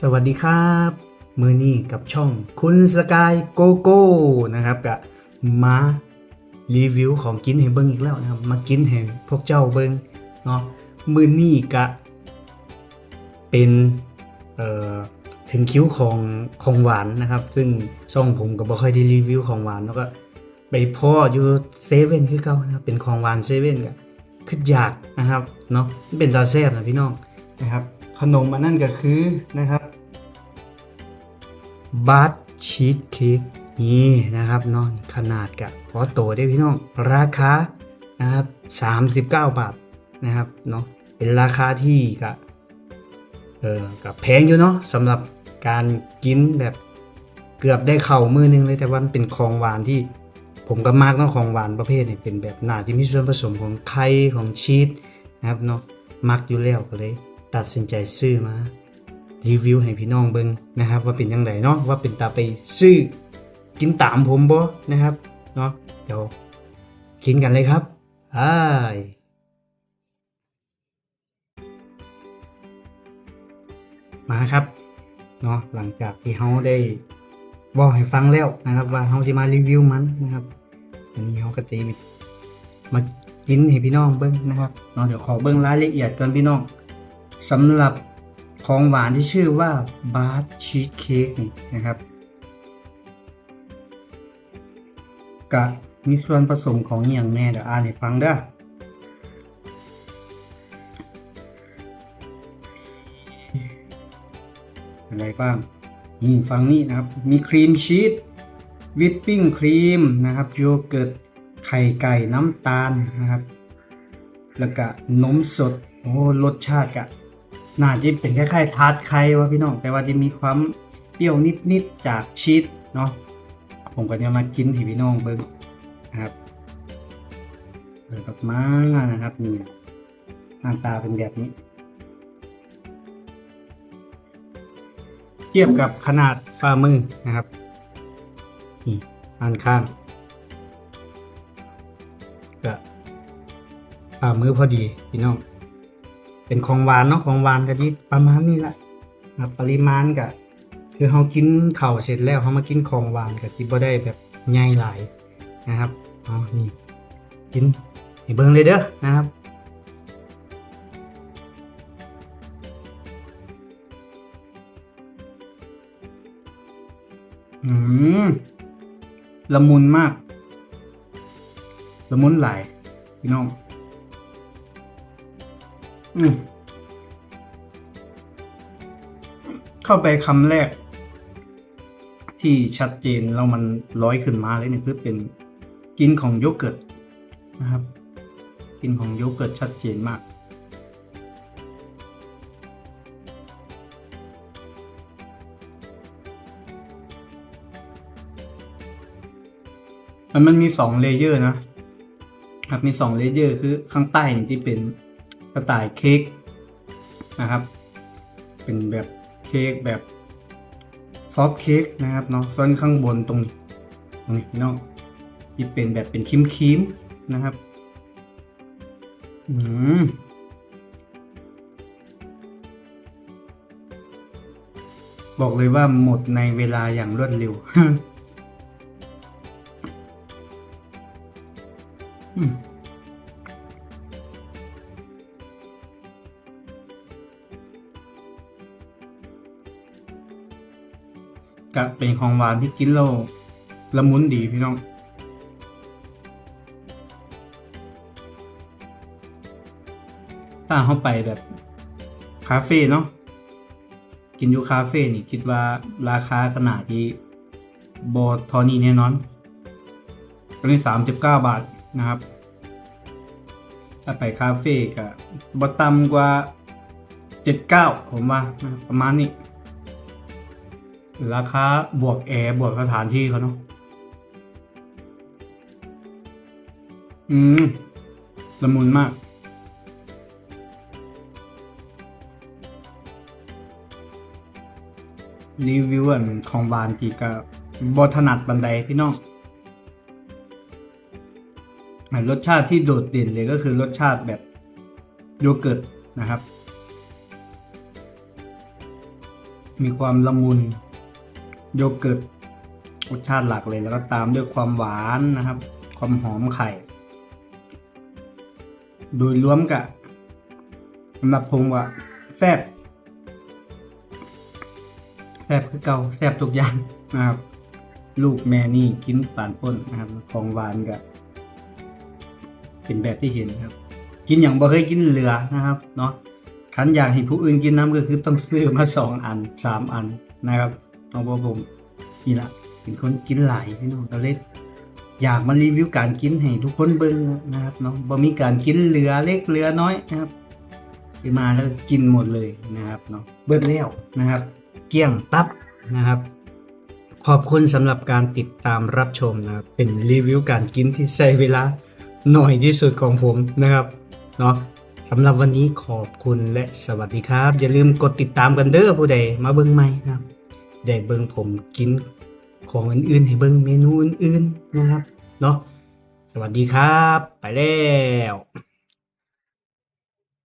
สวัสดีครับ มือนี้กับช่องคุณสกายโกโก้นะครับกับมารีวิวของกินให้เบิ้งอีกแล้วนะครับ มากินให้พวกเจ้าเบิ้งเนาะมือนี้กะเป็นเอ่อถึงคิ้วของของหวานนะครับ ซึ่งช่องผมก็บ่ค่อยได้รีวิวของหวานแล้วก็ไปพ่ออยู่เซเว่นคือเก่านะครับเป็นของหวานเซเว่นกะคืออยากนะครับเนาะเป็นตาแซ่บนะพี่น้องนะครับ ขนมอันนั่นก็คือนะครับบัตชีสเค้กนี่นะครับเนาะขนาดกับพอโตได้พี่น้องราคานะครับ39 บาทนะครับเนาะเป็นราคาที่กับเออกับแพงอยู่เนาะสำหรับการกินแบบเกือบได้เข่ามือนึงเลยแต่ว่าเป็นของหวานที่ผมก็มากเนาะของหวานประเภทนี้เป็นแบบหนาที่มีส่วนผสมของไข่ของชีสนะครับเนาะมักอยู่แล้วก็เลย ตัดสินใจซื้อมารีวิวให้พี่น้องเบิ่งนะครับ ว่าเป็นยังไงเนาะว่าเป็นตาไปซื้อกินตามผมบ่นะครับเนาะเดี๋ยวกินกันเลยครับอ้ายมาครับเนาะหลังจากที่เฮาได้บอกให้ฟังแล้วนะครับ ว่าเฮาจะมารีวิวมันนะครับอันนี้เฮาก็จะมากินให้พี่น้องเบิ่งนะครับเนาะเดี๋ยวขอเบิ่งรายละเอียดก่อนพี่น้อง สำหรับของหวานที่ชื่อว่าบาร์ชีสเค้กนี่นะครับกะมีส่วนผสมของอย่างแน่เดี๋ยวอ่านให้ฟังเด้ออะไรบ้างนี่ฟังนี่นะครับ มีครีมชีสวิปปิ้งครีมนะครับโยเกิร์ตไข่ไก่น้ำตาลนะครับ แล้วก็นมสด โอ้รสชาติกะ น่าจะเป็นคล้ายๆทาร์ตไข่วะพี่น้องแต่ว่าจะมีความเปรี้ยวนิดๆจากชีสเนาะผมก็จะมากินให้พี่น้องเบิ่งนะครับเปิดออกมานะครับนี่หน้าตาเป็นแบบนี้ เทียบกับขนาดฝ่ามือนะครับนี่อันข้างก็ฝ่ามือพอดีพี่น้อง เป็นของหวานเนาะของหวานก็ที่ประมาณนี้แหละนะปริมาณก็คือเขากินข้าเสร็จแล้วเขามากินของหวานก็ที่บ่ได้แบบใหญ่หลายนะครับอ๋อนี่กินเบิ่งเลยเด้อนะครับอืมละมุนมาก ละมุนหลายพี่น้อง เข้าไปคำแรก ที่ชัดเจนแล้วมันร้อยขึ้นมาเลยนี่คือเป็นกินของโยเกิร์ตนะครับ กินของโยเกิร์ตชัดเจนมากมันมันมีสองเลเยอร์นะครับมีสองเลเยอร์คือข้างใต้ที่เป็น กระต่ายเค้กนะครับ เป็นแบบเค้กแบบซอฟเค้กนะครับเนาะส่วนข้างบนตรงนี้ตรงนี้พี่น้องที่เป็นแบบเป็นครีมครีมนะครับ อืมบอกเลยว่าหมดในเวลาอย่างรวดเร็วอืม ก็เป็นของหวานที่กินแล้วละมุนดีพี่น้องถ้าเข้าไปแบบคาเฟ่เนาะกินอยู่คาเฟ่นี่คิดว่าราคาขนาดที่บอทอนี่แน่นอนก็นี่สามสิบเก้าบาทนะครับ ถ้าไปคาเฟ่ก็บอต่ำกว่าเจ็ดเก้าผมว่าประมาณนี้ ราคาบวกแอร์บวกสถานที่เขาเนาะ อืมละมุนมาก รีวิวอันของบานจีกับบถนัดบันไดพี่น้องรสชาติที่โดดเด่นเลยก็คือรสชาติแบบโยเกิร์ตนะครับ มีความละมุน โยเกิร์ตรสชาติหลักเลยแล้วก็ตามด้วยความหวานนะครับ ความหอมไข่ โดยรวมกับสำหรับผมว่าแซ่บแซ่บคือเก่าแซ่บทุกอย่างนะครับ ลูกแม่นี่กินปานป้นนะครับ ของหวานกับเป็นแบบที่เห็นครับ กินอย่างบ่เคยกินเหลือนะครับเนาะคันอยากให้ผู้อื่นกินน้ำก็คือต้องซื้อมาสองอันสามอันนะครับ น้องพ่อผมนี่ละเป็นคนกินหลายพี่น้องก็เลยอยากมารีวิวการกินให้ทุกคนเบิ่งนะครับเนาะบ่มีการกินเหลือเล็กเหลือน้อยนะครับซื้อมาแล้วกินหมดเลยนะครับเนาะเบิดแล้วนะครับ เกลี้ยงตับนะครับ ขอบคุณสำหรับการติดตามรับชมนะครับเป็นรีวิวการกินที่ใช้เวลาหน่อยที่สุดของผมนะครับเนาะสำหรับวันนี้ขอบคุณและสวัสดีครับ อย่าลืมกดติดตามกันเด้อผู้ใดมาเบิ่งใหม่นะครับ ได้เบิ่งผมกินของอื่นๆ ให้เบิ่งเมนูอื่นๆนะครับ เนาะสวัสดีครับ ไปแล้ว